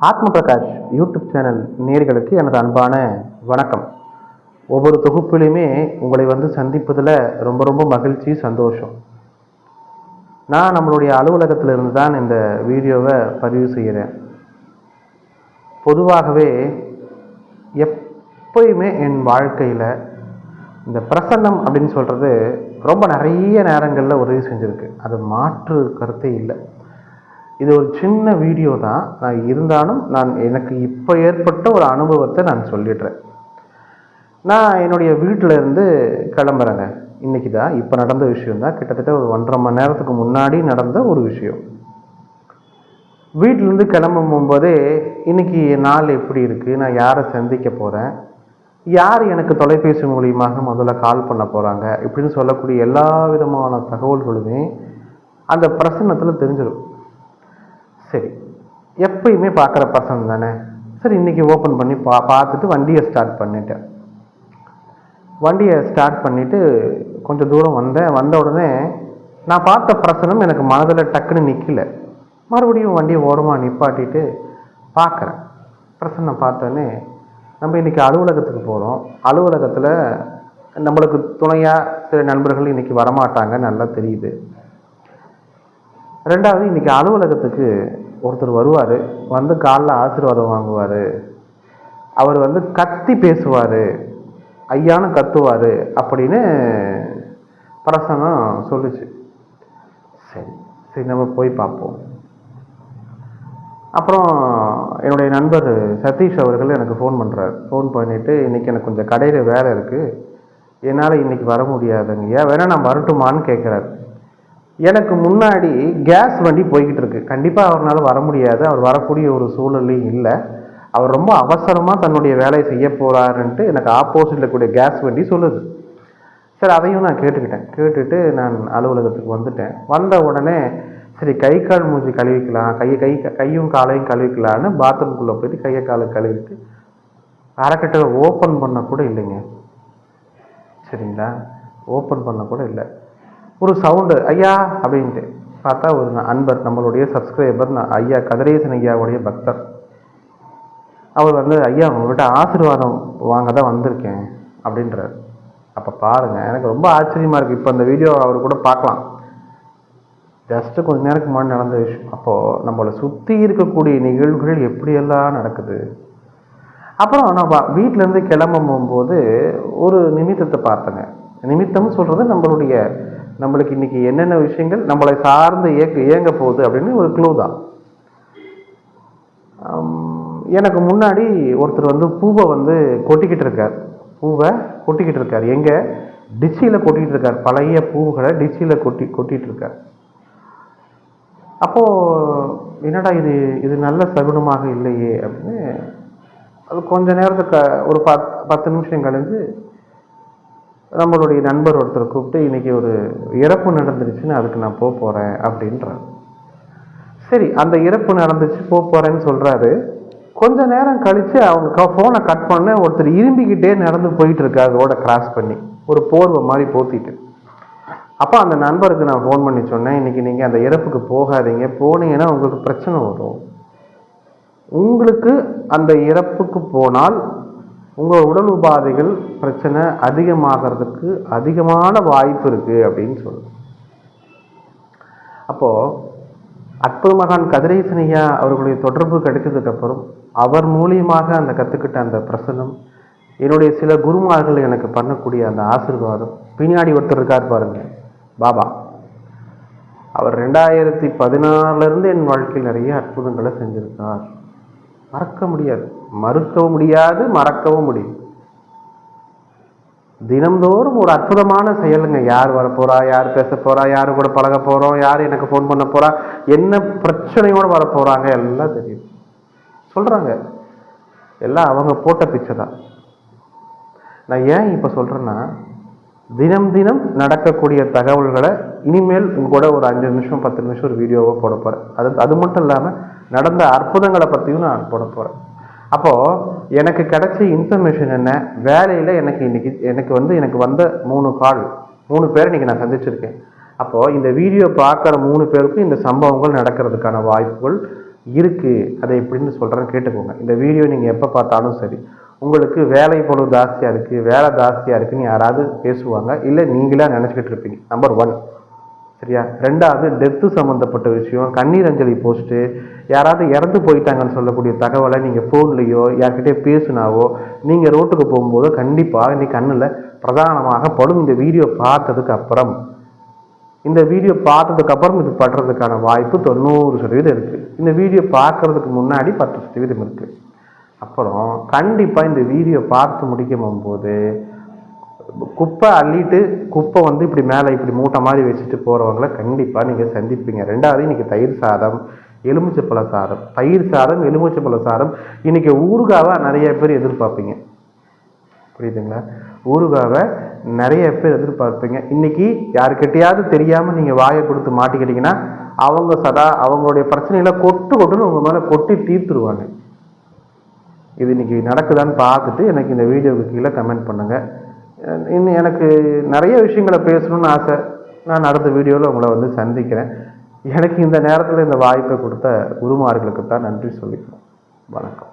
ஆத்ம Prakash YouTube channel நேர்களுக்கு எனது அன்பான வணக்கம். ஒவ்வொரு தொகுப்பிலையுமே உங்களை வந்து சந்திப்பதில் ரொம்ப ரொம்ப மகிழ்ச்சி சந்தோஷம். நான் நம்மளுடைய அலுவலகத்தில் இருந்து தான் இந்த வீடியோவை பதிவு செய்கிறேன். பொதுவாகவே எப்பயுமே என் வாழ்க்கையில் இந்த பிரசன்னம் அப்படின்னு சொல்கிறது ரொம்ப நிறைய நேரங்களில் உதவி செஞ்சுருக்கு. அது மாற்று கருத்தே இல்லை. இது ஒரு சின்ன வீடியோ தான். நான் இருந்தாலும் நான் எனக்கு இப்போ ஏற்பட்ட ஒரு அனுபவத்தை நான் சொல்லிடுறேன். நான் என்னுடைய வீட்டில் இருந்து கிளம்புறேங்க. இன்னைக்கு தான். இப்போ நடந்த விஷயம் தான். கிட்டத்தட்ட ஒரு ஒன்றரை மணி நேரத்துக்கு முன்னாடி நடந்த ஒரு விஷயம். வீட்டிலேருந்து கிளம்பும் போகும்போதே இன்னைக்கு நாள் எப்படி இருக்குது நான் யாரை சந்திக்க போகிறேன் யார் எனக்கு தொலைபேசி மூலியமாக முதல்ல கால் பண்ண போகிறாங்க இப்படின்னு சொல்லக்கூடிய எல்லா விதமான தகவல்களுமே அந்த பிரசன்னத்தில் தெரிஞ்சிடும் சரி. எப்பயுமே பார்க்குற பர்சன் தானே? சரி இன்றைக்கி ஓப்பன் பண்ணி பா பார்த்துட்டு வண்டியை ஸ்டார்ட் பண்ணிட்டேன். வண்டியை ஸ்டார்ட் பண்ணிவிட்டு கொஞ்சம் தூரம் வந்தேன். வந்த உடனே நான் பார்த்த பிரசனம் எனக்கு மனதில் டக்குன்னு நிற்கல மறுபடியும் வண்டியை ஓரமாக நிப்பாட்டிட்டு பார்க்குறேன். பிரசன்னம் பார்த்தோன்னே நம்ம இன்றைக்கி அலுவலகத்துக்கு போகிறோம் அலுவலகத்தில் நம்மளுக்கு துணையாக சில நண்பர்கள் இன்றைக்கி வரமாட்டாங்க நல்லா தெரியுது. ரெண்டாவது இன்றைக்கி அலுவலகத்துக்கு ஒருத்தர் வருவார். வந்து காலைல ஆசீர்வாதம் வாங்குவார். அவர் வந்து கத்தி பேசுவார். ஐயானு கத்துவார் அப்படின்னு பிரசங்கம் சொல்லுச்சு. சரி சரி நம்ம போய் பார்ப்போம். அப்புறம் என்னுடைய நண்பர் சதீஷ் அவர்கள் எனக்கு ஃபோன் பண்ணுறார் ஃபோன் பண்ணிவிட்டு இன்றைக்கி எனக்கு கொஞ்சம் கடையில் வேலை இருக்குது என்னால் இன்றைக்கி வர முடியாதுங்க ஏன் வேணால் நான் வரட்டுமான்னு கேட்குறாரு எனக்கு முன்னாடி கேஸ் வண்டி போய்கிட்டு இருக்கு. கண்டிப்பாக அவரால் வர முடியாது. அவர் வரக்கூடிய ஒரு சூழலையும் இல்லை. அவர் ரொம்ப அவசரமாக தன்னுடைய வேலையை செய்ய போகிறாருன்ட்டு எனக்கு ஆப்போசிட்டில் கூடிய கேஸ் வண்டி சொல்லுது. சரி அதையும் நான் கேட்டுக்கிட்டேன். கேட்டுட்டு நான் அலுவலகத்துக்கு வந்துட்டேன். வந்த உடனே சரி கை கால் மூஞ்சி கழுவிக்கலாம். கையை கை கையும் காலையும் கழுவிக்கலான்னு பாத்ரூம்குள்ளே போயிட்டு கையை காலை கழுவிட்டு அறக்கட்டளை ஓப்பன் பண்ண கூட இல்லைங்க. சரிங்களா? ஓப்பன் பண்ண கூட இல்லை. ஒரு சவுண்டு ஐயா அப்படின்ட்டு பார்த்தா ஒரு அன்பர் நம்மளுடைய சப்ஸ்கிரைபர் நான் ஐயா கதிரேசன் ஐயாவுடைய பக்தர். அவர் வந்து ஐயா உங்கள்கிட்ட ஆசீர்வாதம் வாங்க தான் வந்திருக்கேன் அப்படின்றார். அப்போ பாருங்கள் எனக்கு ரொம்ப ஆச்சரியமாக இருக்குது இப்போ அந்த வீடியோ அவர் கூட பார்க்கலாம். ஜஸ்ட்டு கொஞ்ச நேரத்துக்கு முன்னாடி நடந்த விஷயம். அப்போது நம்மளை சுற்றி இருக்கக்கூடிய நிகழ்வுகள் எப்படியெல்லாம் நடக்குது? அப்புறம் நான் வீட்டிலேருந்து கிளம்பும் போகும்போது ஒரு நிமித்தத்தை பார்த்தேங்க. நிமித்தம்னு சொல்கிறது நம்மளுடைய நம்மளுக்கு இன்னைக்கு என்னென்ன விஷயங்கள் நம்மளை சார்ந்து இயக்க இயங்க போகுது அப்படின்னு ஒரு க்ளூ தான். எனக்கு முன்னாடி ஒருத்தர் வந்து பூவை வந்து கொட்டிக்கிட்டு இருக்கார். பூவை கொட்டிக்கிட்டு இருக்கார். எங்கே? டிச்சியில் கொட்டிக்கிட்டு இருக்கார். பழைய பூவுகளை டிச்சியில் கொட்டி கொட்டிகிட்டு இருக்கார். அப்போது என்னடா இது இது நல்ல சகுனமாக இல்லையே அப்படின்னு அது கொஞ்ச நேரத்துக்கு ஒரு பத் பத்து நிமிஷம் கழிஞ்சு நம்மளுடைய நண்பர் ஒருத்தர் கூப்பிட்டு இன்றைக்கி ஒரு இறப்பு நடந்துருச்சுன்னு அதுக்கு நான் போக போகிறேன் அப்படின்றார். சரி அந்த இறப்பு நடந்துச்சு போக போகிறேன்னு சொல்கிறாரு கொஞ்ச நேரம் கழித்து அவங்க ஃபோனை கட் பண்ண ஒருத்தர் இரும்பிக்கிட்டே நடந்து போயிட்டு அதோட கிராஸ் பண்ணி. ஒரு போர்வை மாதிரி போத்திட்டு. அப்போ அந்த நண்பருக்கு நான் ஃபோன் பண்ணி சொன்னேன் இன்றைக்கி நீங்கள் அந்த இறப்புக்கு போகாதீங்க போனீங்கன்னா உங்களுக்கு பிரச்சனை வரும். உங்களுக்கு அந்த இறப்புக்கு போனால் உங்கள் உடல் உபாதைகள் பிரச்சனை அதிகமாகிறதுக்கு அதிகமான வாய்ப்பு இருக்குது அப்படின்னு சொல்லுவோம் அப்போது அற்புத மகான் கதிரேசனையா அவர்களுடைய தொடர்பு கிடைத்ததுக்கப்புறம் அவர் மூலியமாக அந்த கற்றுக்கிட்ட அந்த பிரசனம் என்னுடைய சில குருமார்கள் எனக்கு பண்ணக்கூடிய அந்த ஆசீர்வாதம் பின்னாடி ஒருத்தர் இருக்கார் பாருங்க பாபா. அவர் ரெண்டாயிரத்தி பதினாறுலேருந்து என் வாழ்க்கையில் நிறைய அற்புதங்களை செஞ்சுருக்கார். மறக்க முடியாது. மறுக்கவும் முடியாது மறக்கவும் முடியும். தினம்தோறும் ஒரு அற்புதமான செயலுங்க. யார் வரப்போறா யார் பேச போறா யாரு கூட பழக போறோம் யார் எனக்கு ஃபோன் பண்ண போறா என்ன பிரச்சனையோடு வரப்போறாங்க எல்லாம் தெரியும். சொல்றாங்க. எல்லாம் அவங்க போட்ட பிச்சை தான். நான் ஏன் இப்போ சொல்றேன்னா தினம் தினம் நடக்கக்கூடிய தகவல்களை இனிமேல் உங்க கூட ஒரு அஞ்சு நிமிஷம் பத்து நிமிஷம் ஒரு வீடியோவை போட போறேன். அது அது மட்டும் இல்லாமல் நடந்த அற்புதங்களை பற்றியும் நான் போட போறேன். அப்போ எனக்கு கிடைச்ச இன்ஃபர்மேஷன் என்ன? வேலையில எனக்கு இன்னைக்கு எனக்கு வந்து எனக்கு வந்த மூணு கால் மூணு பேரை இன்னைக்கு நான் சந்திச்சிருக்கேன். அப்போ இந்த வீடியோ பார்க்குற மூணு பேருக்கும் இந்த சம்பவங்கள் நடக்கிறதுக்கான வாய்ப்புகள் இருக்குது அதை எப்படின்னு சொல்கிறேன்னு கேட்டுக்கோங்க. இந்த வீடியோ நீங்கள் எப்போ பார்த்தாலும் சரி உங்களுக்கு வேலை பொழு ஜாஸ்தியாக இருக்குது வேலை ஜாஸ்தியாக இருக்குன்னு யாராவது பேசுவாங்க இல்லை நீங்களாக நினச்சிக்கிட்டு இருப்பீங்க. நம்பர் ஒன் சரியா? ரெண்டாவது டெத்து சம்மந்தப்பட்ட விஷயம். கண்ணீர் அஞ்சலி போஸ்ட்டு யாராவது இறந்து போயிட்டாங்கன்னு சொல்லக்கூடிய தகவலை நீங்கள் ஃபோன்லேயோ யார்கிட்டயோ பேசுனாவோ நீங்கள் ரோட்டுக்கு போகும்போது கண்டிப்பாக இன்னைக்கு கண்ணில் பிரதானமாக படும் இந்த வீடியோ பார்த்ததுக்கு அப்புறம். இந்த வீடியோ பார்த்ததுக்கு அப்புறம் இது படுறதுக்கான வாய்ப்பு தொண்ணூறு சதவீதம் இருக்குது இந்த வீடியோ பார்க்கறதுக்கு முன்னாடி பத்து சதவீதம் இருக்குது அப்புறம் கண்டிப்பாக இந்த வீடியோ பார்த்து முடிக்கும் போது குப்பை அள்ளிட்டு குப்பை வந்து இப்படி மேலே இப்படி மூட்டை மாதிரி வச்சுட்டு போகிறவங்கள கண்டிப்பாக நீங்கள் சந்திப்பீங்க. ரெண்டாவது இன்றைக்கி தயிர் சாதம் எலுமிச்சைப்பழ சாதம். தயிர் சாதம் எலுமிச்சைப்பழ சாதம். இன்றைக்கி ஊறுகாவை நிறைய பேர் எதிர்பார்ப்பீங்க. புரியுதுங்களா? ஊறுகாவை நிறைய பேர் எதிர்பார்ப்பீங்க. இன்னைக்கு யாருக்கிட்டையாவது தெரியாமல் நீங்கள் வாயை கொடுத்து மாட்டிக்கிட்டீங்கன்னா அவங்க சதா அவங்களுடைய பிரச்சனைகளை கொட்டு கொட்டுன்னு உங்கள் மேலே கொட்டி தீர்த்துருவாங்க. இது இன்னைக்கு நடக்குதான்னு பார்த்துட்டு எனக்கு இந்த வீடியோவுக்கு கீழே கமெண்ட் பண்ணுங்கள் இன்னும் எனக்கு நிறைய விஷயங்களை பேசணும்னு ஆசை. நான் அடுத்த வீடியோவில் உங்களை வந்து சந்திக்கிறேன். எனக்கு இந்த நேரத்தில் இந்த வாய்ப்பை கொடுத்த குருமார்களுக்கு தான் நன்றி சொல்லிக்கணும் வணக்கம்.